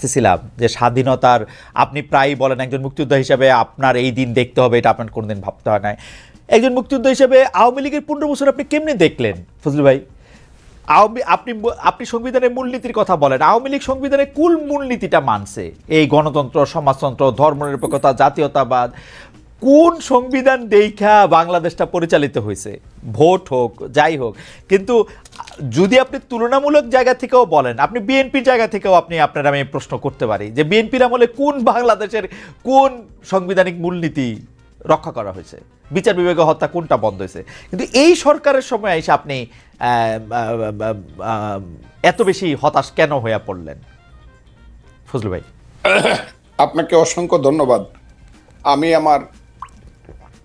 আসতেছিলাম যে স্বাধীনতার, আপনি প্রায়ই বলেন একজন মুক্তিযোদ্ধা হিসাবে আপনার এই দিন দেখতে হবে, এটা আপনার কোনোদিন ভাবতে হয় না একজন মুক্তিযোদ্ধা হিসেবে আওয়ামী লীগের পনেরো বছর আপনি কেমনি দেখলেন ফজলু ভাই? আওয়ামী, আপনি আপনি সংবিধানের মূলনীতির কথা বলেন, আওয়ামী লীগ সংবিধানের কুল মূলনীতিটা মানছে। এই গণতন্ত্র, সমাজতন্ত্র, ধর্মনিরপেক্ষতা, জাতীয়তাবাদ কোন সংবিধান দেখা বাংলাদেশটা পরিচালিত হয়েছে ভোট হোক, যাই হোক। কিন্তু, যদি আপনি তুলনামূলক জায়গা থেকেও বলেন, আপনি বিএনপির জায়গা থেকেও আপনি, আপনার আমি প্রশ্ন করতে পারি যে বিএনপির আমলে কোন বাংলাদেশের কোন সাংবিধানিক মূলনীতি রক্ষা করা হয়েছে? বিচার বিভাগীয় হত্যা কোনটা বন্ধ হয়েছে? কিন্তু এই সরকারের সময় এসে আপনি এত বেশি হতাশ কেন হয়ে পড়লেন? ফজলু ভাই। আপনাকে অসংখ্য ধন্যবাদ। আমি আমার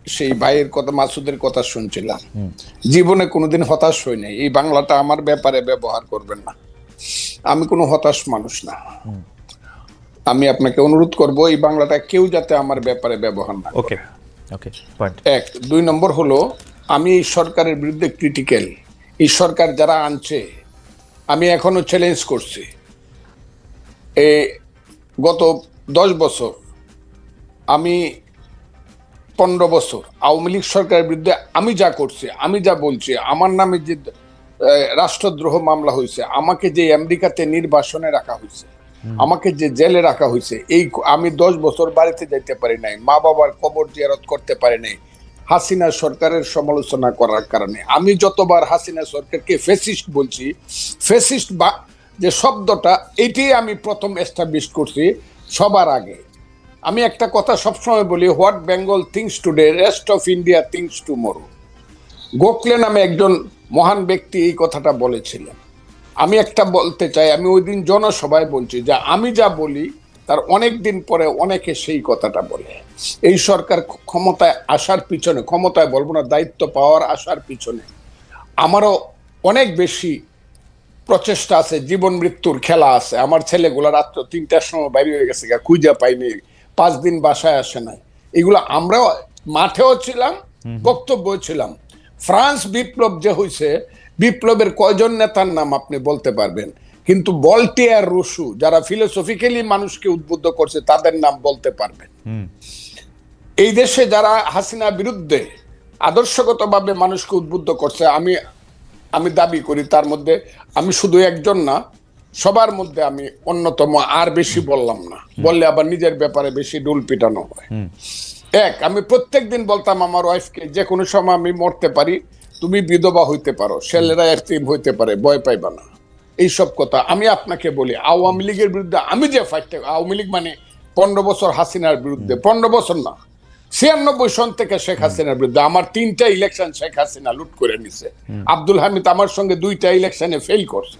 সেই ভাইয়ের কথা মাসুদের কথা শুনছিলাম। জীবনে কোনোদিন হতাশ হই নাই। এই বাংলাটা আমার ব্যাপারে ব্যবহার করবেন না। আমি কোনো হতাশ মানুষ না। আমি আপনাকে অনুরোধ করব এই বাংলাটা কেউ যাতে আমার ব্যাপারে ব্যবহার না ওকে ওকে পয়েন্ট এক। দুই নম্বর হলো আমি এই সরকারের বিরুদ্ধে ক্রিটিক্যাল এই সরকার যারা আনছে আমি এখনও চ্যালেঞ্জ করছি। এ গত দশ বছর আমি পনেরো বছর। আওয়ামী লীগ সরকারের বিরুদ্ধে আমি যা করছি আমি যা বলছি আমার নামে যে রাষ্ট্রদ্রোহ মামলা হয়েছে আমাকে যে আমেরিকাতে নির্বাসনে রাখা হয়েছে আমাকে যে জেলে রাখা হয়েছে এই আমি দশ বছর বাড়িতে যাইতে পারি নাই মা বাবার কবর জিয়ারত করতে পারি নাই হাসিনা সরকারের সমালোচনা করার কারণে। আমি যতবার হাসিনা সরকারকে ফেসিস্ট বলছি ফেসিস্ট বা যে শব্দটা এটি আমি প্রথম এস্টাবলিশ করছি সবার আগে। আমি একটা কথা সবসময় বলি, what Bengal thinks today, rest of India thinks tomorrow. Gokhale নামে একজন মহান ব্যক্তি এই কথাটা বলেছিলেন। আমি একটা বলতে চাই, আমি ওই দিন জনসভায় বলছি যে আমি যা বলি, তার অনেক দিন পরে অনেকে সেই কথাটা বলে। এই সরকার ক্ষমতায় আসার পিছনে, ক্ষমতায় বলব না, দায়িত্ব পাওয়ার আসার পিছনে আমারও অনেক বেশি প্রচেষ্টা আছে, জীবন মৃত্যুর খেলা আছে। আমার ছেলেগুলা রাত্র তিনটার সময় বাইরে হয়ে গেছে খুঁজে পাইনি। পাঁচ দিন বাসায় আসে নাই। এগুলো আমরাও মাঠেও ছিলাম বক্তব্য ছিলাম। ফ্রান্স বিপ্লব যে হয়েছে বিপ্লবের কয়জন নেতার নাম আপনি বলতে পারবেন। কিন্তু বলটিয়ার রুশু যারা ফিলোসফিক্যালি মানুষকে উদ্বুদ্ধ করছে তাদের নাম বলতে পারবেন। এই দেশে যারা হাসিনা বিরুদ্ধে আদর্শগতভাবে মানুষকে উদ্বুদ্ধ করছে আমি আমি দাবি করি তার মধ্যে আমি শুধু একজন না সবার মধ্যে আমি অন্যতম আর বেশি বললাম না। বললে আবার নিজের ব্যাপারে বেশি ডুল পিটানো হয়। এক আমি প্রত্যেক দিন বলতাম আমার ওয়াইফকে যে কোনো সময় আমি মরতে পারি তুমি বিধবা হইতে পারো ছেলেরা একটিম হইতে পারে ভয় পাইবা না। এইসব কথা আমি আপনাকে বলি আওয়ামী লীগের বিরুদ্ধে আমি যে ফাইটটা আওয়ামী লীগ মানে পনেরো বছর হাসিনার বিরুদ্ধে পনেরো বছর না ছিয়ানব্বই সন থেকে শেখ হাসিনার বিরুদ্ধে আমার তিনটা ইলেকশন শেখ হাসিনা লুট করে নিছে। আব্দুল হামিদ আমার সঙ্গে দুইটা ইলেকশনে ফেল করছে।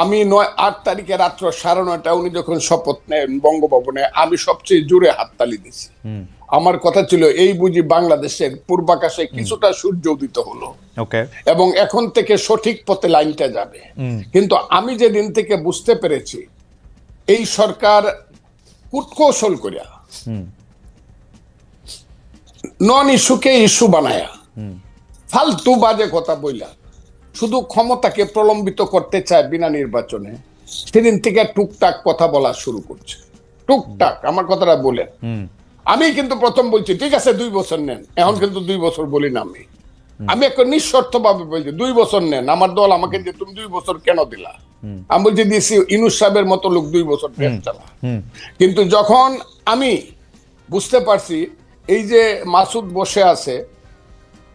আমি নয় আট তারিখে রাত্র সাড়ে নয়টা উনি যখন শপথ নেন বঙ্গভবনে আমি সবচেয়ে জোরে হাততালি দিছি আমার কথা ছিল এই বুঝি বাংলাদেশের পূর্বাকাশে কিছুটা সূর্য উদিত হলো। এবং এখন থেকে সঠিক পথে লাইনটা যাবে। কিন্তু আমি যেদিন থেকে বুঝতে পেরেছি এই সরকার কুটকৌশল করিয়া নন ইস্যুকে ইস্যু বানায়া ফালতু বাজে কথা বইলা শুধু ক্ষমতাকে প্রলম্বিত করতে চায় বিনা নির্বাচনে সেদিন থেকে টুকটাক কথা বলা শুরু করছে। টুকটাক আমার কথাটা বলেন। আমি কিন্তু প্রথম বলছি ঠিক আছে দুই বছর নেন। এখন কিন্তু দুই বছর বলি না আমি। আমি একটা নিঃশর্ত ভাবে বলছি দুই বছর নেন। আমার দল আমাকে যে তুমি দুই বছর কেন দিলা? আমি বলছি দিয়েছি ইনুস সাহেবের মতো লোক দুই বছর দেশ চালা। কিন্তু যখন আমি বুঝতে পারছি এই যে মাসুদ বসে আছে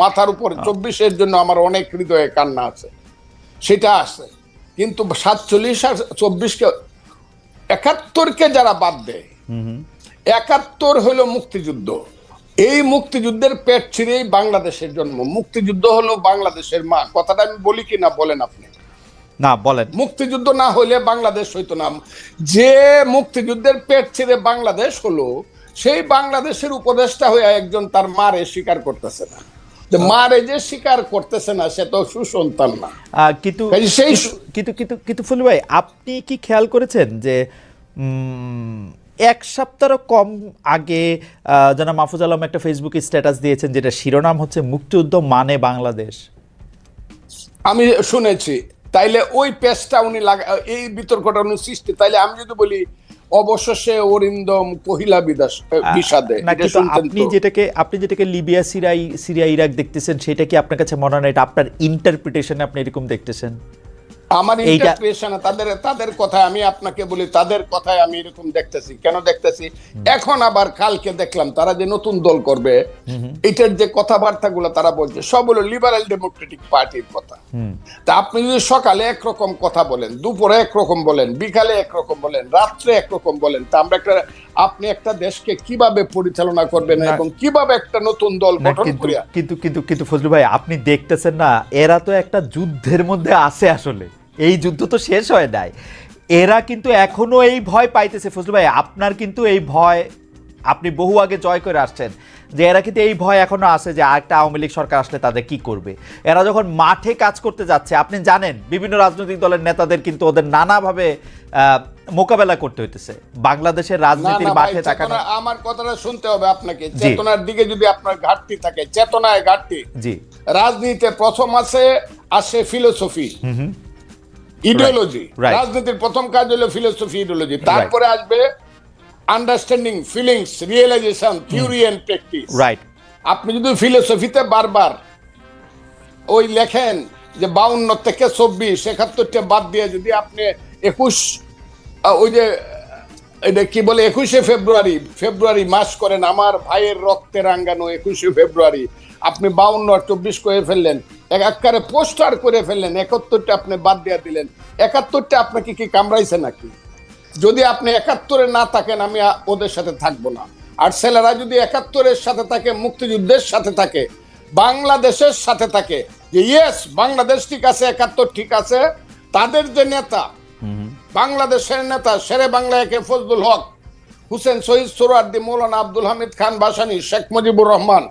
মাথার উপরে চব্বিশের জন্য আমার অনেক হৃদয়ে কান্না আছে। সেটা আছে। কিন্তু সাতচল্লিশ আর চব্বিশকে একাত্তরকে যারা বাদ দেয় একাত্তর হলো মুক্তিযুদ্ধ। এই মুক্তিযুদ্ধের পেট ছিঁড়েই বাংলাদেশের জন্ম। মুক্তিযুদ্ধ হলো বাংলাদেশের মা। কথাটা আমি বলি কি না বলেন আপনি? না বলেন। মুক্তিযুদ্ধ না হলে বাংলাদেশ হইতো না। যে মুক্তিযুদ্ধের পেট ছিঁড়ে বাংলাদেশ হলো সেই বাংলাদেশের উপদেষ্টা হয়ে একজন তার মারে স্বীকার করতেছে না। যে মারে যে স্বীকার করতেছে না সে তো সুসন্তান না। কিন্তু সেই কিন্তু- কিন্তু কিন্তু ফুল ভাই আপনি কি খেয়াল করেছেন যে এক সপ্তাহ কম আগে যেন মাহফুজ আলম একটা ফেসবুকে স্ট্যাটাস দিয়েছেন যেটা শিরোনাম হচ্ছে মুক্তিযুদ্ধ মানে বাংলাদেশ? আমি শুনেছি। তাইলে ওই পেজটা উনি লাগা এই বিতর্কটা উনি সৃষ্টি তাইলে আমি যদি বলি অবশেষে অরিন্দম কহিলা বিদাস বিষাদে। আপনি যেটাকে আপনি যেটাকে লিবিয়া সিরিয়া সিরিয়া ইরাক দেখতেছেন সেটা কি আপনার কাছে মনে হয় এটা আপনার ইন্টারপ্রিটেশনে আপনি এরকম দেখতেছেন? আমার এইটা- তাদের তাদের কথায় আমি আপনাকে বলি তাদের কথায় আমি এরকম দেখতেছি। কেন দেখতেছি? এখন আবার কালকে দেখলাম তারা যে নতুন দল করবে এটার যে কথাবার্তাগুলো তারা বলছে সব হলো লিবারেল ডেমোক্রেটিক পার্টির কথা। তা আপনি যদি সকালে একরকম কথা বলেন দুপুরে একরকম বলেন বিকালে একরকম বলেন রাত্রে একরকম বলেন তা আমরা একটা আপনি একটা দেশকে কীভাবে পরিচালনা করবেন এবং কীভাবে একটা নতুন দল গঠন কিন্তু করিয়া কিন্তু কিন্তু কিন্তু ফজলু ভাই আপনি দেখতেছেন না এরা তো একটা যুদ্ধের মধ্যে আছে আসলে। এই যুদ্ধ তো শেষ হয় নাই। এরা কিন্তু এখনও এই ভয় পাইতেছে। ফজলু ভাই আপনার কিন্তু এই ভয় আপনি বহু আগে জয় করে আসছেন যে এরা কিন্তু এই ভয় এখনও আছে যে আরেকটা আওয়ামী লীগ সরকার আসলে তাদের কি করবে। এরা যখন মাঠে কাজ করতে যাচ্ছে আপনি জানেন বিভিন্ন রাজনৈতিক দলের নেতাদের কিন্তু ওদের নানাভাবে আহ, মোকাবেলা করতে হইতেছে। বাংলাদেশের রাজনীতির মাঠে তাকানো আমার কথাটা শুনতে হবে আপনাকে। চেতনার দিকে যদি আপনার ঘাটতি থাকে চেতনায় ঘাটতি। জি। রাজনীতিতে প্রথম আছে আসে ফিলোসফি ইডিওলজি রাজনীতির প্রথম কাজ হলো ফিলোসফি ইডিওলজি তারপরে আসবে understanding feelings realisation theory and practice right আপনি যদি ফিলোসফিতে বারবার ওই লেখেন যে বাউন্ন থেকে চব্বিশ একাত্তরটা বাদ দিয়ে যদি আপনি একুশ ওই যে এটা কি বলে, একুশে ফেব্রুয়ারি ফেব্রুয়ারি মাস করেন আমার ভাইয়ের রক্তে রাঙ্গানো একুশে ফেব্রুয়ারি। আপনি বাউন্ন আর চব্বিশ করে ফেললেন, এক একবারে পোস্টার করে ফেললেন, একাত্তরটা আপনি বাদ দিয়ে দিলেন। একাত্তরটা আপনাকে কি কামড়াইছে নাকি? যদি আপনি একাত্তরে না থাকেন, আমি ওদের সাথে থাকব না। আর ছেলেরা যদি একাত্তরের সাথে থাকে, মুক্তিযুদ্ধের সাথে থাকে, বাংলাদেশের সাথে থাকে, যে ইয়েস বাংলাদেশ ঠিক আছে, একাত্তর ঠিক আছে, তাদের যে নেতা বাংলাদেশের নেতা শেরে বাংলা একে ফজলুল হক, হুসেন শহীদ সোরার্দি, মৌলানা আব্দুল হামিদ খান বাসানি, শেখ মুজিবুর রহমান,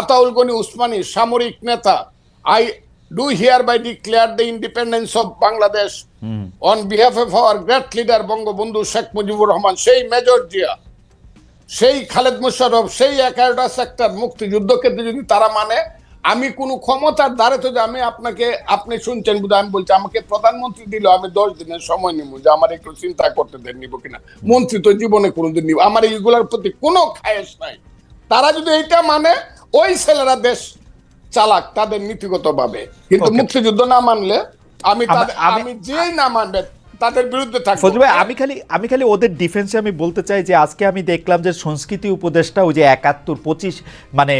আতাউল গনি উসমানী, সামরিক নেতা, I do hereby declare the independence of Bangladesh, on behalf of our great leader Bangabandhu Sheikh Mujibur Rahman, সেই মেজর জিয়া, সেই খালেদ মুশারফ সেই এগারোটা সেক্টর মুক্তিযুদ্ধকে যদি তারা মানে আমি কোনো ক্ষমতার দ্বারে তো আমি আপনাকে আপনি শুনছেন বুধ আমি বলছি আমাকে প্রধানমন্ত্রী দিল আমি দশ দিনের সময় নিব যে আমার একটু চিন্তা করতে দেন নিব কিনা। মন্ত্রী তো জীবনে কোনোদিন নিব। আমার এইগুলোর প্রতি কোনো খায়েশ নাই। তারা যদি এইটা মানে ওই ছেলেরা দেশ চালাক তাদের নীতিগত ভাবে কিন্তু মুক্তিযুদ্ধ না মানলে আমি আমা- তাদের- আমি- আমি যেই না মানবে তাদের বিরুদ্ধে থাকব। ফজল ভাই আমি খালি আমি খালি ওদের ডিফেন্সে আমি বলতে চাই যে আজকে আমি দেখলাম যে সংস্কৃতি উপদেষ্টা ওই যে একাত্তর পঁচিশ মানে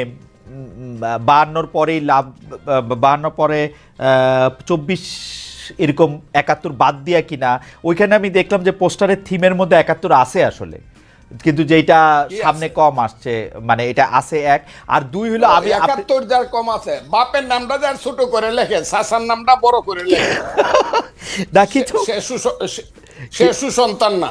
বাহান্নর পরেই লাভ বাহান্ন পরে চব্বিশ এরকম একাত্তর বাদ দিয়া কিনা ওইখানে আমি দেখলাম যে পোস্টারের থিমের মধ্যে একাত্তর আছে আসলে। কিন্তু যেটা সামনে কম আসছে মানে এটা আছে এক। আর দুই হলো আমি একাত্তর যার কম আছে বাপের নামটা যার ছোট করে লেখে শাসার নামটা বড় করে লেখে। দেখি সে সুসন্তান না।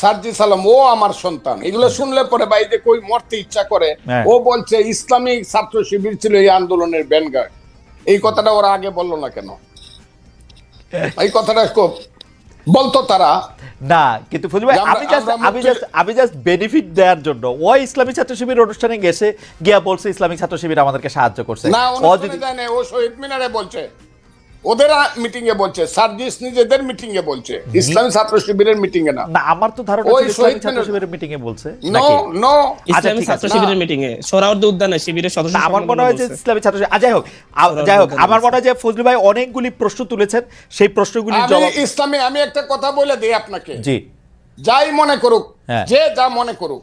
সার্জি সালাম ও আমার সন্তান। এগুলো শুনলে পরে ভাই যে কই মরতে ইচ্ছা করে। হ্যাঁ। ও বলছে ইসলামিক ছাত্র শিবির ছিল এই আন্দোলনের ব্যানগার্ড এই কথাটা ওরা আগে বলল না কেন? এই কথাটা খুব বলতো তারা। না কিন্তু ফজলু ভাই আমি জাস্ট আমি জাস্ট আমি জাস্ট বেনিফিট দেওয়ার জন্য ও ইসলামী ছাত্র শিবির অনুষ্ঠানে গেছে গিয়া বলছে ইসলামিক ছাত্র শিবির আমাদেরকে সাহায্য করছে। না ও যদি না, ও শহীদ মিনারে বলছে। ওদের মিটিং এ বলছে সার্জিস নিজেদের মিটিং এ বলছে। ইসলামী ছাত্র শিবিরের মিটিং এ না। না আমার তো ধারণা ওই শহীদ ছাত্র শিবিরের মিটিং এ বলছে। নো নো আচ্ছা, ইসলামী ছাত্র শিবিরের মিটিং এ। সোহরাওয়ার্দী উদ্যানে শিবিরের সদস্য আমার সম্মেলনে মনে হয় যে ইসলামী ছাত্র শিবির- যাই হোক যাই হোক আমার মনে হয় যে ফজলু ভাই অনেকগুলি প্রশ্ন তুলেছেন সেই প্রশ্নগুলির আমি জবাব ইসলামী আমি একটা কথা বলে দিই আপনাকে। জি। যাই মনে করুক হ্যাঁ। যে যা মনে করুক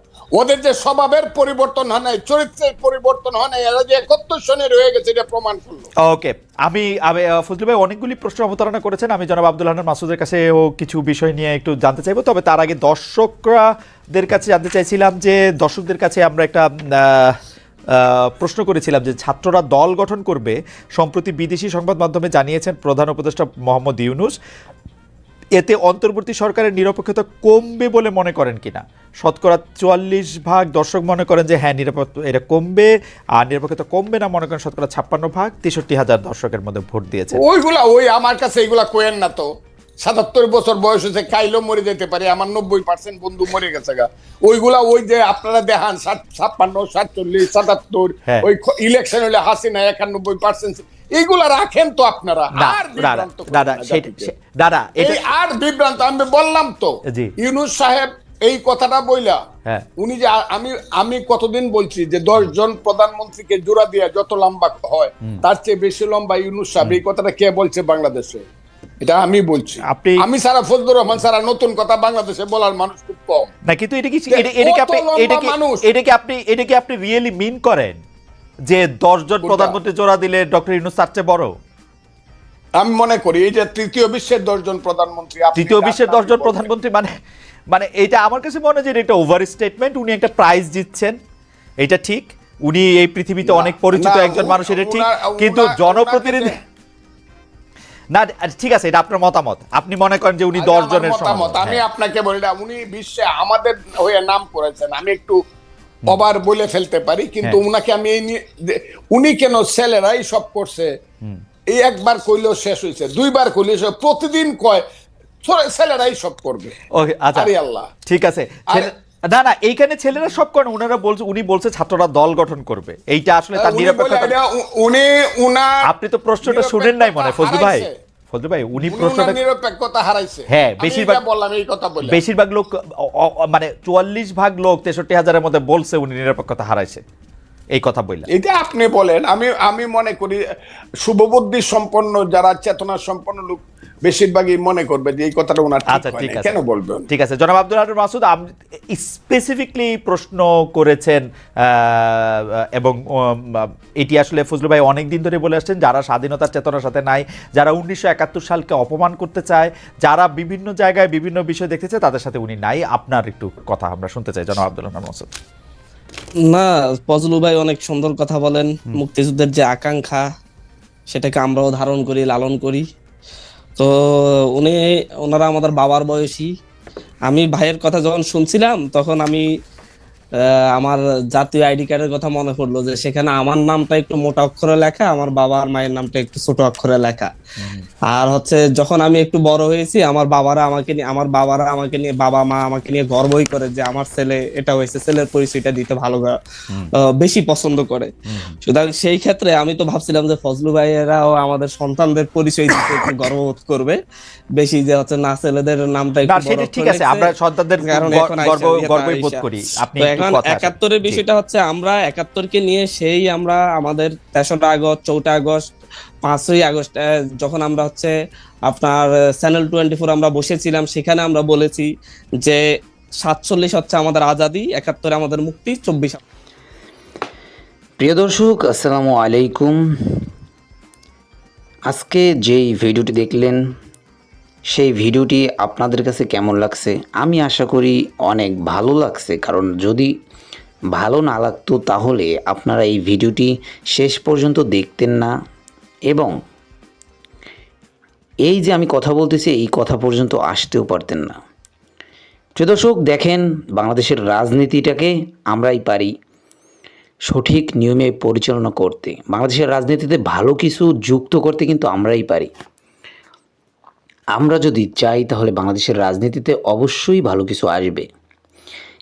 ওদের যে স্বভাবের পরিবর্তন হয় নাই, চরিত্রের পরিবর্তন হয় নাই, এরা যে একত্র শনে রয়ে গেছে, এটা প্রমাণ করল। ওকে, আমি ফজলু ভাই অনেকগুলি প্রশ্ন অবতারণা করেছেন। আমি জনাব আব্দুল হান্নান মাসুদের কাছে ও কিছু বিষয় নিয়ে একটু জানতে চাইব। তবে তার আগে দর্শকরা দের কাছে জানতে চাইছিলাম যে, দর্শকদের কাছে আমরা একটা প্রশ্ন করেছিলাম যে, ছাত্ররা দল গঠন করবে সম্প্রতি বিদেশি সংবাদ মাধ্যমে জানিয়েছেন প্রধান উপদেষ্টা মোহাম্মদ ইউনুস। এতে অন্তর্বর্তী সরকারের নিরপেক্ষতা কমবে বলে মনে করেন কিনা? শতকরা চুয়াল্লিশ ভাগ দর্শক মনে করেন যে হ্যাঁ নিরাপদ এটা কমবে আর নিরপেক্ষতা কমবে না মনে করেন শতকরা ছাপ্পান্ন ভাগ তেষট্টি হাজার দর্শকের মধ্যে ভোট দিয়েছে ওইগুলা ওই আমার কাছে এইগুলা কোয়েন না তো। সাতাত্তর বছর বয়স হয়েছে কাইলো মরে যেতে পারে আমার নব্বই পার্সেন্ট বন্ধু মরে গেছে গা। ওইগুলা ওই যে আপনারা দেখান ছাপ্পান্ন সাতচল্লিশ সাতাত্তর হ্যাঁ। ওই ইলেকশন হলে হাসিনা একানব্বই পার্সেন্ট এইগুলা রাখেন তো আপনারা। আর এটা এই আর বিভ্রান্ত আমি বললাম তো ইউনুস সাহেব এই কথাটা বইলা হ্যাঁ। উনি যে আমি আমি কতদিন বলছি যে দশ জন প্রধানমন্ত্রীকে জোড়া দিয়ে যত লম্বা হয় তার চেয়ে বেশি লম্বা ইউনুস সাহেব। এই কথাটা কে বলছে বাংলাদেশে? এটা আমি বলছি। আপনি- আমি সারা ফজলুর রহমান সারা নতুন কথা বাংলাদেশে বলার মানুষ খুব কম। না কিন্তু এটা কি এটা- কি আপনি? এটা কি আপনি এটা কি আপনি রিয়েলি মিন করেন? যে দশজন প্রধানমন্ত্রী জোড়া দিলে ডক্টর ইউনুস তার চেয়ে বড়? আমি মনে করি এই যে তৃতীয় বিশ্বের দশজন প্রধানমন্ত্রী তৃতীয় বিশ্বের দশজন প্রধানমন্ত্রী মানে মানে এটা আমার কাছে মনে হয় যে এটা ওভার স্টেটমেন্ট উনি একটা প্রাইজ জিতছেন। এটা ঠিক। উনি এই পৃথিবীতে অনেক পরিচিত একজন মানুষ এটা ঠিক। কিন্তু জনপ্রতিনিধি না ঠিক আছে এটা আপনার মতামত। আপনি মনে করেন যে উনি দশ জনের মতামত আমি হ্যাঁ। আপনাকে বলি না উনি বিশ্বে আমাদের হয়ে নাম করেছেন। আমি একটু অবার বলে ফেলতে পারি কিন্তু হ্যাঁ। উনাকে আমি এই নিয়ে উনি কেন ছেলেরাই সব করছে? এই একবার কইলেও শেষ হয়েছে দুইবার কইলে প্রতিদিন কয় ছেলেরাই সব করবে। ওকে আচ্ছা। আল্লাহ। ঠিক আছে না না এইখানে ছেলেরা সব করেন উনারা বলছে উনি বলছে ছাত্ররা দল গঠন করবে। এইটা আসলে তার উনি নিরপেক্ষতা উনি উনার আপনি তো প্রশ্নটা শুনেন নাই মনে ফজলু ভাই। ফজলু ভাই উনি প্রশ্নটা নিরপেক্ষতা হারাইছে। হ্যাঁ, বেশিরভাগ- বললাম এই কথা বলে বেশিরভাগ লোক মানে চুয়াল্লিশ ভাগ লোক তেষট্টি হাজারের মধ্যে বলছে উনি নিরপেক্ষতা হারাইছে। এই কথা বললেন। এটা আপনি বলেন আমি আমি মনে করি শুভবুদ্ধি সম্পন্ন যারা চেতনা সম্পন্ন লোক বেশিরভাগই মনে করবে যে এই কথাটা ওনার আচ্ছা ঠিক আছে। কেন বলবেন? ঠিক আছে জনাব আব্দুল হাদুর মাসুদ স্পেসিফিকলি প্রশ্ন করেছেন এবং এটি আসলে ফজলু ভাই অনেক দিন ধরে বলে আসছেন যারা স্বাধীনতার চেতনার সাথে নাই যারা উনিশশো একাত্তর সালকে অপমান করতে চায় যারা বিভিন্ন জায়গায় বিভিন্ন বিষয় দেখতে চায় তাদের সাথে উনি নাই। আপনার একটু কথা আমরা শুনতে চাই জনাব আব্দুল হান্নান মাসুদ। না ফজলু ভাই অনেক সুন্দর কথা বলেন। মুক্তিযুদ্ধের যে আকাঙ্ক্ষা সেটাকে আমরাও ধারণ করি লালন করি। তো উনি ওনারা আমাদের বাবার বয়সী। আমি ভাইয়ের কথা যখন শুনছিলাম তখন আমি আমার জাতীয় আইডি কার্ডের কথা মনে পড়ল যে সেখানে আমার নামটা একটু মোটা অক্ষরে লেখা আমার বাবা আর মায়ের নামটা একটু ছোট অক্ষরে লেখা। আর হচ্ছে যখন আমি একটু বড় হয়েছি আমার বাবারা আমাকে নিয়ে আমার বাবারা আমাকে নিয়ে বাবা মা আমাকে নিয়ে গর্বই করে যে আমার ছেলে এটা হয়েছে ছেলের পরিচয়টা দিতে ভালো বেশি পছন্দ করে। সুতরাং সেই ক্ষেত্রে আমি তো ভাবছিলাম যে ফজলু ভাইয়েরাও আমাদের সন্তানদের পরিচয় দিতে একটু গর্ববোধ করবে। বেশি যে হচ্ছে না ছেলেদের নামটা সেটা ঠিক আছে আমরা সন্তানদের কারণ গর্ব- এখন গর্ব গর্বই বোধ করি। আপনি এখন একাত্তরের বিষয়টা হচ্ছে আমরা একাত্তরকে নিয়ে সেই আমরা আমাদের তেসরা আগস্ট চৌঠা আগস্ট পাঁচই আগস্ট যখন আমরা হচ্ছে আপনার চ্যানেল টোয়েন্টি ফোর আমরা বসেছিলাম, সেখানে আমরা বলেছি যে সাতচল্লিশ হচ্ছে আমাদের আজাদি, একাত্তরে আমাদের মুক্তি, চব্বিশ প্রিয় দর্শক, আসসালামু আলাইকুম। আজকে যেই ভিডিওটি দেখলেন, সেই ভিডিওটি আপনাদের কাছে কেমন লাগছে? আমি আশা করি অনেক ভালো লাগছে, কারণ যদি ভালো না লাগতো তাহলে আপনারা এই ভিডিওটি শেষ পর্যন্ত দেখতেন না। এবং এই যে আমি কথা বলতেছি, এই কথা পর্যন্ত আসতেও পারতেন না। দর্শক, দেখেন বাংলাদেশের রাজনীতিটাকে আমরাই পারি সঠিক নিয়মে পরিচালনা করতে। বাংলাদেশের রাজনীতিতে ভালো কিছু যুক্ত করতে কিন্তু আমরাই পারি। আমরা যদি চাই তাহলে বাংলাদেশের রাজনীতিতে অবশ্যই ভালো কিছু আসবে।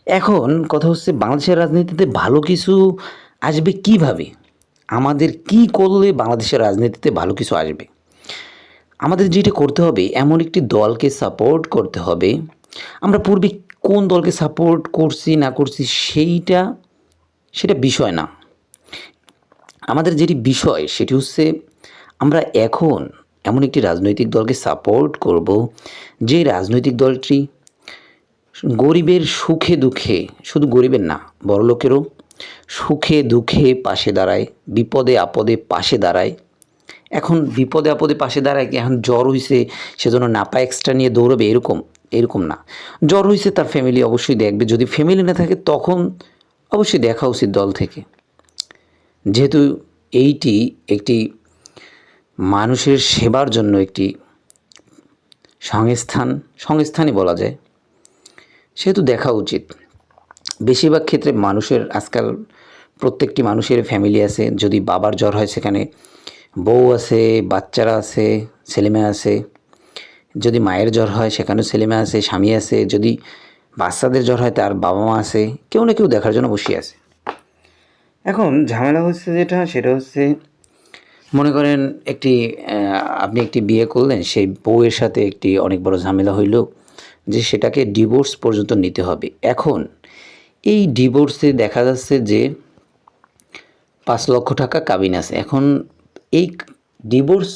এখন কথা হচ্ছে, বাংলাদেশের রাজনীতিতে ভালো কিছু আসবে কীভাবে? আমাদের কি করলে বাংলাদেশের রাজনীতিতে ভালো কিছু আসবে? আমাদের যেটা করতে হবে, এমন একটি দলকে সাপোর্ট করতে হবে। আমরা পূর্বে কোন দলকে সাপোর্ট করছি, না করছি, সেইটা, সেটা বিষয় না। আমাদের যেটি বিষয়, সেটি হচ্ছে আমরা এখন এমন একটি রাজনৈতিক দলকে সাপোর্ট করব, যে রাজনৈতিক দলটি গরিবের সুখে দুঃখে, শুধু গরিবের না বড় লোকেরও সুখে দুঃখে পাশে দাঁড়ায়, বিপদে আপদে পাশে দাঁড়ায়। এখন বিপদে আপদে পাশে দাঁড়ায় এখন জ্বর হয়েছে সেজন্য নাপা এক্সট্রা নিয়ে দৌড়বে, এরকম এরকম না। জ্বর হয়েছে তার ফ্যামিলি অবশ্যই দেখবে। যদি ফ্যামিলি না থাকে, তখন অবশ্যই দেখা উচিত দল থেকে। যেহেতু এইটি একটি মানুষের সেবার জন্য একটি সংস্থান, সংস্থানই বলা যায়। সেহেতু দেখা উচিত। বেশিরভাগ ক্ষেত্রে মানুষের আজকাল প্রত্যেকটি মানুষের ফ্যামিলি আছে। যদি বাবার জ্বর হয় সেখানে বউ আছে বাচ্চারা আছে ছেলেমেয়ে আছে। যদি মায়ের জ্বর হয় সেখানেও ছেলেমেয়ে আছে স্বামী আছে। যদি বাচ্চাদের জ্বর হয় তার বাবা মা আছে। কেউ না কেউ দেখার জন্য বসে আছে। এখন ঝামেলা হচ্ছে যেটা সেটা হচ্ছে মনে করেন একটি আপনি একটি বিয়ে করলেন সেই বউয়ের সাথে একটি অনেক বড় ঝামেলা হইল যে সেটাকে ডিভোর্স পর্যন্ত নিতে হবে। এখন এই ডিভোর্সে দেখা যাচ্ছে যে পাঁচ লক্ষ টাকা কাবিন আছে। এখন এই ডিভোর্স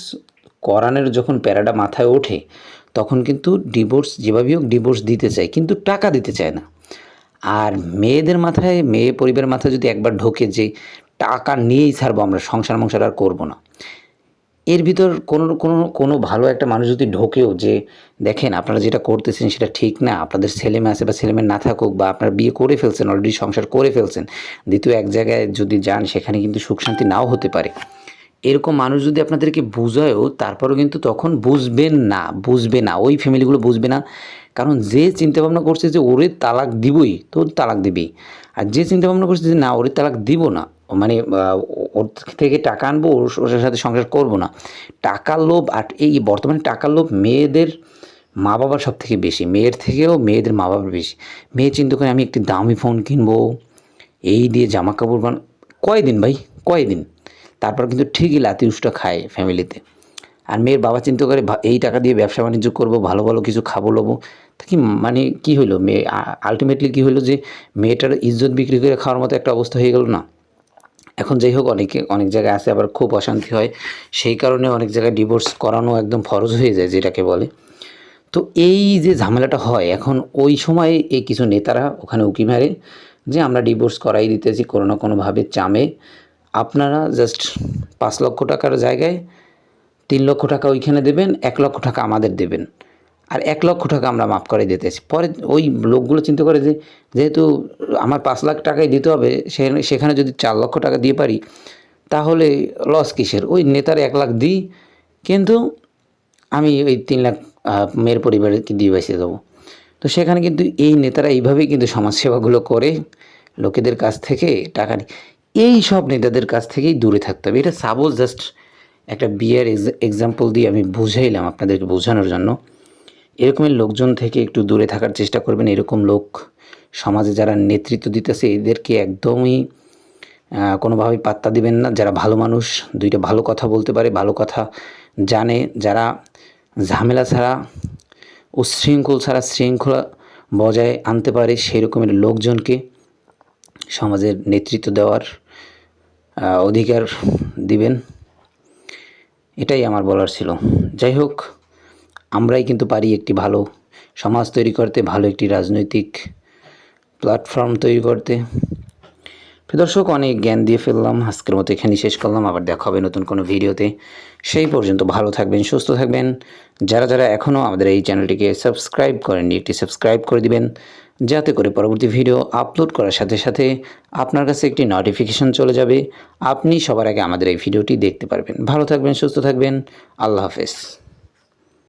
করানোর যখন প্যারাটা মাথায় ওঠে, তখন কিন্তু ডিভোর্স যেভাবেই হোক ডিভোর্স দিতে চায়, কিন্তু টাকা দিতে চায় না। আর মেয়েদের মাথায়, মেয়ে পরিবারের মাথায় যদি একবার ঢোকে যে টাকা নিয়েই ছাড়বো আমরা সংসার মংসার আর করব না। এর ভিতর কোনো কোনো কোনো ভালো একটা মানুষ যদি ঢোকেও যে দেখেন আপনারা যেটা করতেছেন সেটা ঠিক না, আপনাদের ছেলে মেয়ে আছে বা ছেলে মেয়ে না থাকুক বা আপনারা বিয়ে করে ফেলছেন অলরেডি সংসার করে ফেলছেন, দ্বিতীয় এক জায়গায় যদি যান সেখানে কিন্তু সুখ শান্তি নাও হতে পারে। এরকম মানুষ যদি আপনাদেরকে বুঝায়ও, তারপরেও কিন্তু তখন বুঝবেন না, বুঝবে না, ওই ফ্যামিলিগুলো বুঝবে না। কারণ যে চিন্তা ভাবনা করছে যে ওরে তালাক দিবই তো তালাক দিবেই। আর যে চিন্তা ভাবনা করছে যে না, ওরে তালাক দিব না মানে ওর থেকে টাকা আনব, ওর সাথে সংসার করব না। টাকার লোভ, আর এই বর্তমানে টাকার লোভ মেয়েদের মা বাবার সব থেকে বেশি। মেয়ের থেকেও মেয়েদের মা বাবার বেশি। মেয়ে চিন্তা করে আমি একটি দামি ফোন কিনবো, এই দিয়ে জামা কাপড় বান, কয়দিন ভাই? কয়দিন? তারপর কিন্তু ঠিকই লাতি উষ্টা খায় ফ্যামিলিতে আর মেয়ের বাবা চিন্তা করে এই টাকা দিয়ে ব্যবসা বাণিজ্য করব, ভালো ভালো কিছু খাব, লবো। তা কি মানে কি হলো মেয়ে আলটিমেটলি কি হলো যে, মেয়েটার ইজ্জত বিক্রি করে খাওয়ার মতো একটা অবস্থা হয়ে গেল না? এখন যাই হোক, অনেকে, অনেক জায়গায় আছে, আবার খুব অশান্তি হয়। সেই কারণে অনেক জায়গায় ডিভোর্স করানো একদম ফরজ হয়ে যায়, যেটাকে বলে। তো এই যে ঝামেলাটা হয়, এখন ওই সময় এই কিছু নেতারা ওখানে উকি মারে যে, আমরা ডিভোর্স করাই দিতেছি কোনো না কোনোভাবে চামে। আপনারা জাস্ট পাঁচ লক্ষ টাকার জায়গায় তিন লক্ষ টাকা ওইখানে দেবেন, এক লক্ষ টাকা আমাদের দেবেন। আর এক লক্ষ টাকা আমরা মাফ করে দিতেছি পরে ওই লোকগুলো চিন্তা করে যে, যেহেতু আমার পাঁচ লাখ টাকাই দিতে হবে, সেখানে যদি চার লক্ষ টাকা দিয়ে পারি, তাহলে লস কিসের? ওই নেতার এক লাখ দিই, কিন্তু আমি ওই তিন লাখ মেয়ের পরিবারকে দিয়ে বেঁচে দেবো? তো সেখানে কিন্তু এই নেতারা এইভাবেই কিন্তু সমাজসেবাগুলো করে, লোকেদের কাছ থেকে টাকা নি- এই সব নেতাদের কাছ থেকেই দূরে থাকতে হবে। এটা সাপোজ জাস্ট একটা বিয়ের এক্সাম্পল দিয়ে আমি বুঝাইলাম আপনাদেরকে বোঝানোর জন্য। এরকমের লোকজন থেকে একটু দূরে থাকার চেষ্টা করবেন। এরকম লোক সমাজে যারা নেতৃত্ব দিতেছে, এদেরকে একদমই কোনোভাবেই পাত্তা দিবেন না। যারা ভালো মানুষ, দুইটা ভালো কথা বলতে পারে, ভালো কথা জানে। যারা ঝামেলা ছাড়া, উচ্ছৃঙ্খল ছাড়া, শৃঙ্খলা বজায় আনতে পারে সেই রকমের লোকজনকে সমাজের নেতৃত্ব দেওয়ার অধিকার দিবেন। এটাই আমার বলার ছিল। যাই হোক আমরাই কিন্তু পারি একটি ভালো সমাজ তৈরি করতে, ভালো একটি রাজনৈতিক প্ল্যাটফর্ম তৈরি করতে। দর্শক, অনেক জ্ঞান দিয়ে ফেললাম। আজকের মতো এখানেই শেষ করলাম। আবার দেখা হবে নতুন কোনো ভিডিওতে। সেই পর্যন্ত ভালো থাকবেন, সুস্থ থাকবেন। যারা যারা এখনও আমাদের এই চ্যানেলটিকে সাবস্ক্রাইব করেননি, একটি সাবস্ক্রাইব করে দিবেন। যাতে করে পরবর্তী ভিডিও আপলোড করার সাথে সাথে আপনার কাছে একটি নোটিফিকেশন চলে যাবে। আপনি সবার আগে আমাদের এই ভিডিওটি দেখতে পারবেন। ভালো থাকবেন, সুস্থ থাকবেন। আল্লাহ হাফেজ।